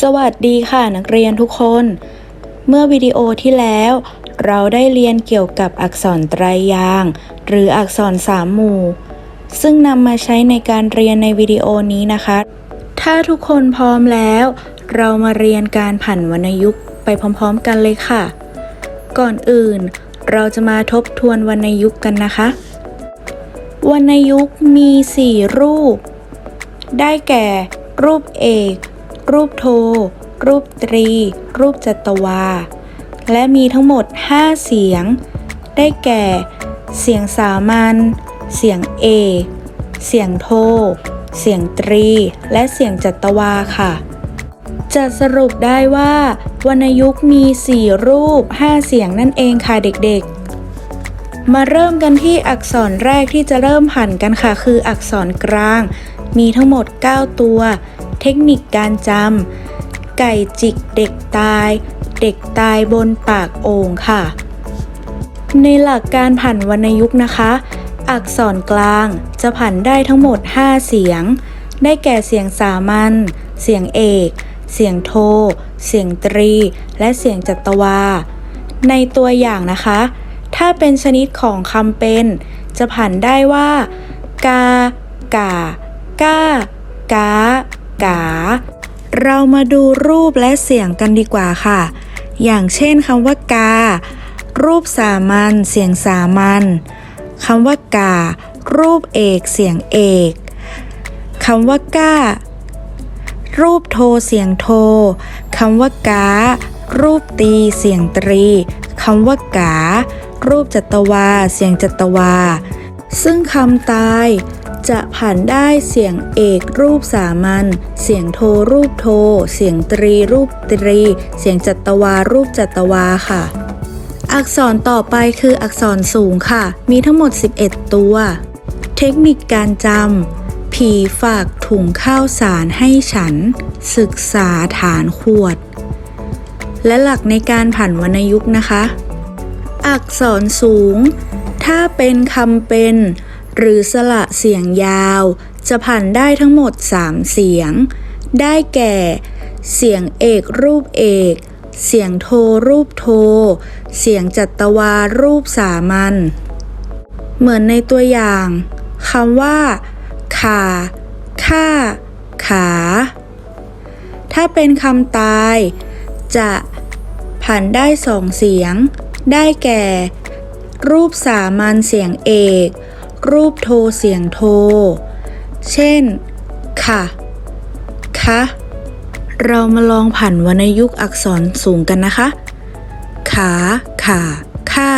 สวัสดีค่ะนักเรียนทุกคน เมื่อวิดีโอที่แล้ว เราได้เรียนเกี่ยวกับอักษรไตรยาง หรืออักษรสามหมู่ ซึ่งนำมาใช้ในการเรียนในวิดีโอนี้นะคะ ถ้าทุกคนพร้อมแล้ว เรามาเรียนการผันวรรณยุกต์ไปพร้อมๆ กันเลยค่ะ ก่อนอื่น เราจะมาทบทวนวรรณยุกต์กันนะคะ วรรณยุกต์มี 4 รูป ได้แก่ รูปเอก รูปโท รูปตรี รูปจัตวา และมีทั้งหมด 5 เสียง ได้แก่ เสียงสามัญ เสียงเอ เสียงโท เสียงตรี และเสียงจัตวาค่ะ จะสรุปได้ว่า วรรณยุกต์มี 4 รูป 5 เสียงนั่นเองค่ะเด็กๆมาเริ่มกันที่อักษรแรกที่จะเริ่มผันกันค่ะ คืออักษรกลาง มีทั้งหมด 9 ตัว เทคนิคการจำไก่จิกเด็กตาย เด็กตายบนปากโอ่งค่ะ ในหลักการผันวรรณยุกต์นะคะ อักษรกลางจะผันได้ทั้งหมด 5 เสียง ได้แก่เสียงสามัญเสียงเอก เสียงโท เสียงตรี และเสียงจัตวา ในตัวอย่างนะคะ ถ้าเป็นชนิดของคำเป็น จะผันได้ว่า กา กา ก้ากา กา เรามาดูรูปและเสียงกันดีกว่าค่ะ อย่างเช่นคำว่ากา รูปสามัญเสียงสามัญคำว่ากา รูปเอกเสียงเอกคำว่าก้า รูปโทเสียงโทคำว่ากา รูปตีเสียงตรีคำว่ากา รูปจัตวา เสียงจัตวา ซึ่งคำตาย จะผันได้เสียงเอกรูปสามัญ เสียงโทรูปโท เสียงตรีรูปตรี เสียงจัตวารูปจัตวาค่ะ อักษรต่อไปคืออักษรสูงค่ะ มีทั้งหมด 11 ตัว เทคนิคการจำ ผีฝากถุงข้าวสารให้ฉัน ศึกษาฐานขวด และหลักในการผันวรรณยุกต์นะคะ อักษรสูง ถ้าเป็นคำเป็น หรือสระเสียงยาว จะผันได้ทั้งหมด 3 เสียง ได้แก่ เสียงเอกรูปเอก เสียงโทรูปโท เสียงจัตวารูปสามัญ เหมือนในตัวอย่างคำว่า ขาค่า ขา ถ้าเป็นคำตาย จะผันได้สองเสียง ได้แก่ รูปสามัญเสียงเอก รูปโทเสียงโท เช่น ค่ะ คะ เรามาลองผันวรรณยุกต์อักษรสูงกันนะคะ ขา ขา ค่า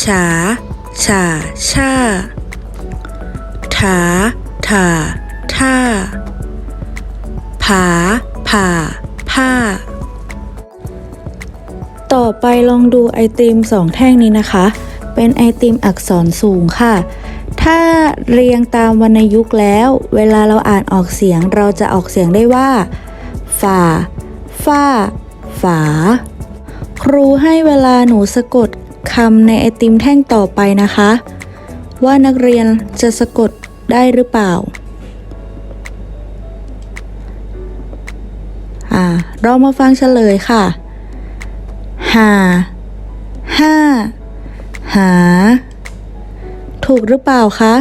ฉา ฉาช่าถา ถา ท่า ผา ผ่า ผ้า ต่อไปลองดูไอติมสองแท่งนี้นะคะ เป็นไอติมอักษรสูงค่ะ ถ้าเรียงตามวรรณยุกต์แล้ว เวลาเราอ่านออกเสียงเราจะออกเสียงได้ว่า ฝ่า ฝ้า ฝา ครูให้เวลาหนูสะกดคำในไอติมแท่งต่อไปนะคะ ว่านักเรียนจะสะกดได้หรือเปล่าอ่าเรามาฟังเฉลยค่ะหาห้า หา ถูกหรือเปล่าคะ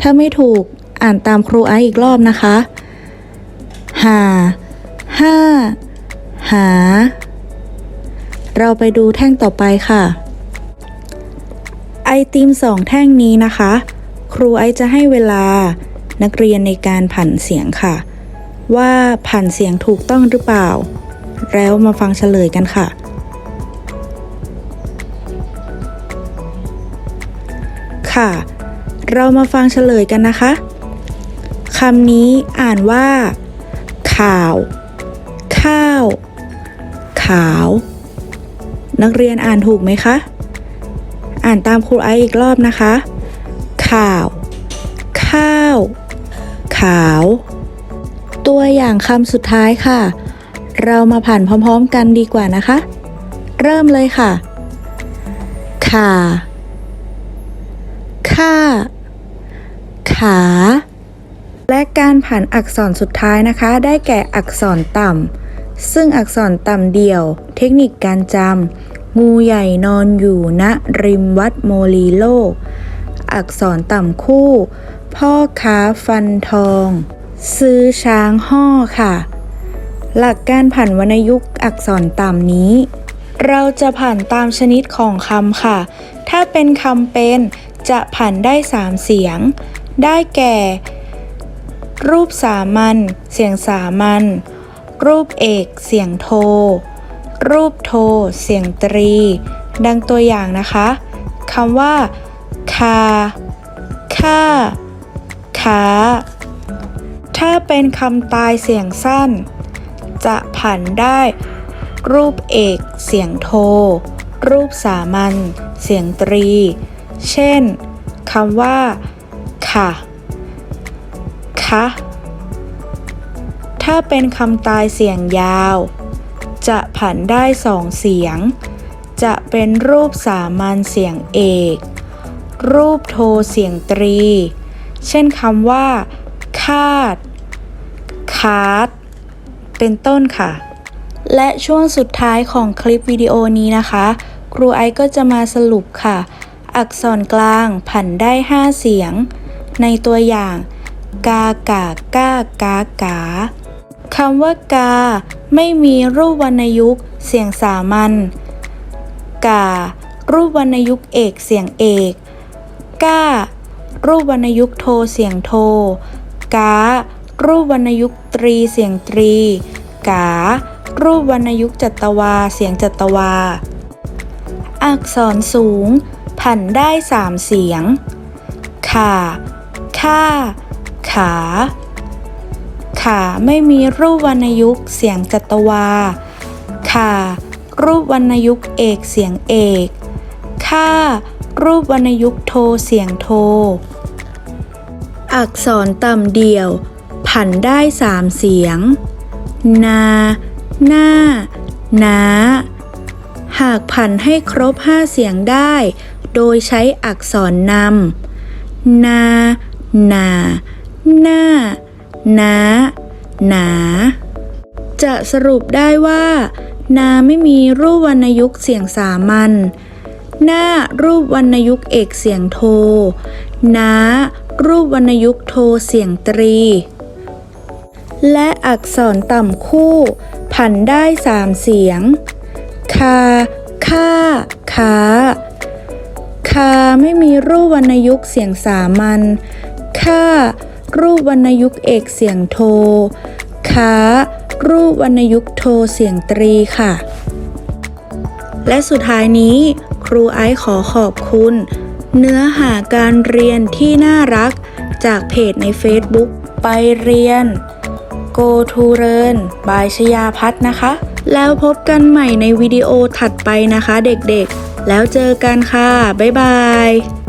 ถ้าไม่ถูกอ่านตามครูไออีกรอบนะคะ หา ห้า หา เราไปดูแท่งต่อไปค่ะ ไอติมสองแท่งนี้นะคะ ครูไอจะให้เวลานักเรียนในการผันเสียงค่ะ ว่าผันเสียงถูกต้องหรือเปล่า แล้วมาฟังเฉลยกันค่ะ ค่ะ เรามาฟังเฉลยกันนะคะคำนี้อ่านว่า ข่าว ข้าว ขาว นักเรียนอ่านถูกไหมคะ อ่านตามครูไออีกรอบนะคะ ข่าว ข้าว ขาว ตัวอย่างคำสุดท้ายค่ะ เรามาผ่านพร้อมๆกันดีกว่านะคะ เริ่มเลยค่ะ ข่า ค่า ขา และการผันอักษรสุดท้ายนะคะ ได้แก่อักษรต่ำ ซึ่งอักษรต่ำเดี่ยว เทคนิคการจำงูใหญ่นอนอยู่ณริมวัดโมลีโลก อักษรต่ำคู่ พ่อค้าฟันทอง ซื้อช้างห่อค่ะ หลักการผันวรรณยุกต์อักษรต่ำนี้เราจะผันตามชนิดของคำค่ะ ถ้าเป็นคำเป็น จะผันได้3เสียง ได้แก่ รูปสามัญเสียงสามัญรูปเอกเสียงโท รูปโท เสียงตรี ดังตัวอย่างนะคะคำว่า คา ค่าขาถ้าเป็นคำตายเสียงสั้น จะผันได้ รูปเอก เสียงโท รูปสามัญเสียงตรี เช่นคำว่า ค่ะ คะ ถ้าเป็นคำตายเสียงยาว จะผันได้สองเสียง จะเป็นรูปสามัญเสียงเอก รูปโทเสียงตรี เช่นคำว่า คาด คาด เป็นต้นค่ะ และช่วงสุดท้ายของคลิปวิดีโอนี้นะคะ ครูไอซ์ก็จะมาสรุปค่ะ อักษรกลางผันได้ 5 เสียง ในตัวอย่าง กากาก้ากากาคำว่ากา ไม่มีรูปวรรณยุกต์เสียงสามัญกา รูปวรรณยุกต์เอกเสียงเอกก้า รูปวรรณยุกต์โทเสียงโท กา รูปวรรณยุกต์ตรีเสียงตรี กา รูปวรรณยุกต์จัตวาเสียงจัตวา อักษรสูง ผันได้สามเสียงข่าค่า ขา ขาไม่มีรูปวรรณยุกต์เสียงจัตวาข่ารูปวรรณยุกต์เอกเสียงเอก ค่า รูปวรรณยุกต์โทเสียงโท อักษรต่ำเดี่ยว ผันได้สามเสียง นา หน้าน้า หากผันให้ครบห้าเสียงได้ โดยใช้อักษรนำ นา นา หน้า นา หนา จะสรุปได้ว่า นาไม่มีรูปวรรณยุกต์เสียงสามัญหน้ารูปวรรณยุกต์เอกเสียงโทน้ารูปวรรณยุกต์โทเสียงตรี และอักษรต่ำคู่ ผันได้สามเสียง คา ค่าขาคาไม่มีรูปวรรณยุกต์เสียงสามัญ ค่า รูปวรรณยุกต์เอกเสียงโทขารูปวรรณยุกต์โทเสียงตรีค่ะ และสุดท้ายนี้ ครูไอซ์ขอขอบคุณ เนื้อหาการเรียนที่น่ารักจากเพจใน Facebook ไปเรียน Go to Learn บายชยาพัฒน์นะคะ แล้วพบกันใหม่ในวิดีโอถัดไปนะคะเด็กๆ แล้วเจอกันค่ะ บ๊ายบาย